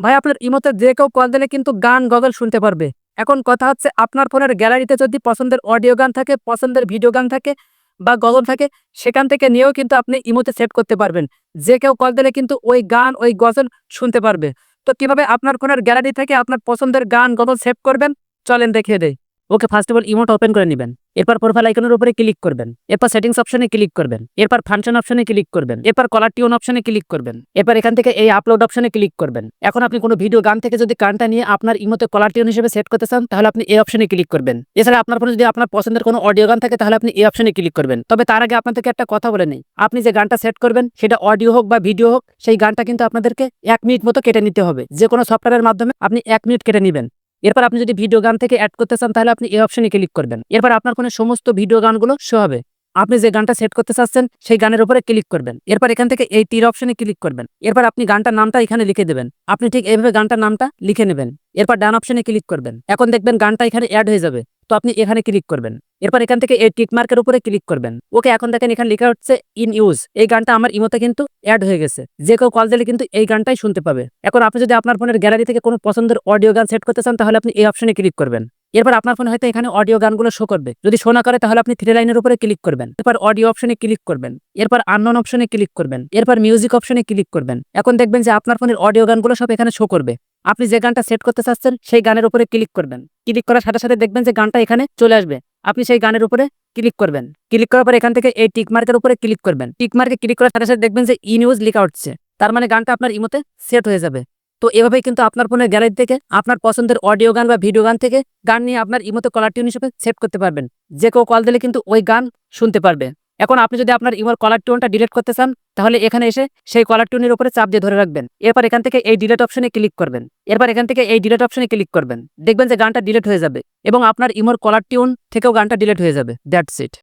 ভাই, আপনার ইমোতে যে কেউ কল দিলে কিন্তু গান, গজল শুনতে পারবে। এখন কথা হচ্ছে, আপনার ফোনের গ্যালারিতে যদি পছন্দের অডিও গান থাকে, পছন্দের ভিডিও গান থাকে বা গজল থাকে, সেখান থেকে নিয়েও কিন্তু আপনি ইমোতে সেট করতে পারবেন। যে কেউ কল দিলে কিন্তু ওই গান, ওই গজল শুনতে পারবে। তো কীভাবে আপনার ফোনের গ্যালারি থেকে আপনার পছন্দের গান, গজল সেভ করবেন? চলেন দেখিয়ে দেয় okay first of all emote open করে নেবেন। এরপর প্রোফাইল আইকনের উপরে ক্লিক করবেন। এরপর সেটিংস অপশনে ক্লিক করবেন। এরপর ফাংশন অপশনে ক্লিক করবেন। এরপর কলার টিউন অপশনে ক্লিক করবেন। এরপর এখান থেকে এই আপলোড অপশনে ক্লিক করবেন। এখন আপনি কোনো ভিডিও গান থেকে যদি গানটা নিয়ে আপনার ইমোতে কলার টিউন হিসেবে সেট করতে চান, তাহলে আপনি এই অপশনে ক্লিক করবেন। এছাড়া আপনার ফোনে যদি আপনার পছন্দের কোনো অডিও গান থাকে, তাহলে আপনি এই অপশনে ক্লিক করবেন। তবে তার আগে আপনাদেরকে একটা কথা বলে নেই। আপনি যে গানটা সেট করবেন, সেটা অডিও হোক বা ভিডিও হোক, সেই গানটা কিন্তু আপনাদেরকে এক মিনিট মতো কেটে নিতে হবে। যে কোনো সফটওয়্যারের মাধ্যমে আপনি এক মিনিট কেটে নেবেন। এরপর আপনি যদি ভিডিও গান থেকে অ্যাড করতে চান, তাহলে আপনি এই অপশনে ক্লিক করবেন। এরপর আপনার ফোনে সমস্ত ভিডিও গানগুলো শো হবে। আপনি যে গানটা সেট করতে চাচ্ছেন, সেই গানের উপরে ক্লিক করবেন। এরপর এখান থেকে এই তীর অপশনে ক্লিক করবেন। এরপর আপনি গানটার নামটা এখানে লিখে দেবেন। আপনি ঠিক এইভাবে গানটার নামটা লিখে নেবেন। এরপর ডান অপশনে ক্লিক করবেন। এখন দেখবেন গানটা এখানে অ্যাড হয়ে যাবে। তো আপনি এখানে ক্লিক করবেন। এরপর এখান থেকে এই টিকমার্কের উপরে ক্লিক করবেন। ওকে, এখন দেখেন এখানে লেখা হচ্ছে ইন ইউজ এই গানটা আমার ইমোতে কিন্তু অ্যাড হয়ে গেছে। যে কেউ কল দিলে কিন্তু এই গানটাই শুনতে পাবে। এখন আপনি যদি আপনার ফোনের গ্যালারি থেকে কোনো পছন্দের অডিও গান সেট করতে চান, তাহলে আপনি এই অপশনে ক্লিক করবেন। এরপর আপনার ফোনে হয়তো এখানে অডিও গানগুলো শো করবে। যদি শো না করে, তাহলে আপনি থ্রি লাইনের উপরে ক্লিক করবেন। এরপর অডিও অপশনে ক্লিক করবেন। এরপর আননোন অপশনে ক্লিক করবেন। এরপর মিউজিক অপশনে ক্লিক করবেন। এখন দেখবেন যে আপনার ফোনের অডিও গানগুলো সব এখানে শো করবে। আপনি যে গানটা সেট করতে চাচ্ছেন, সেই গানের উপরে ক্লিক করবেন। ক্লিক করার সাথে সাথে দেখবেন যে গানটা এখানে চলে আসবে। আপনি সেই গানের উপরে ক্লিক করবেন। ক্লিক করার পর এখান থেকে এই টিক মার্কের উপরে ক্লিক করবেন। টিক মার্কে ক্লিক করার সাথে সাথে দেখবেন যে ই নিউজ লেখা উঠছে তার মানে গানটা আপনার ইমোতে সেট হয়ে যাবে। তো এভাবেই কিন্তু আপনার ফোনের গ্যালারি থেকে, আপনার পছন্দের অডিও গান বা ভিডিও গান থেকে গান নিয়ে আপনার ইমোতে কলার টিউন হিসেবে সেট করতে পারবেন। যে কেউ কল দিলে কিন্তু ওই গান শুনতে পারবে। এখন আপনি যদি আপনার ইমোর কলার টিউনটা ডিলিট করতে চান, তাহলে এখানে এসে সেই কলার টিউনের উপরে চাপ দিয়ে ধরে রাখবেন। এরপর এখান থেকে এই ডিলেট অপশনে ক্লিক করবেন। এরপর এখান থেকে এই ডিলেট অপশনে ক্লিক করবেন। দেখবেন যে গানটা ডিলেট হয়ে যাবে এবং আপনার ইমোর কলার টিউন থেকেও গানটা ডিলেট হয়ে যাবে। That's it.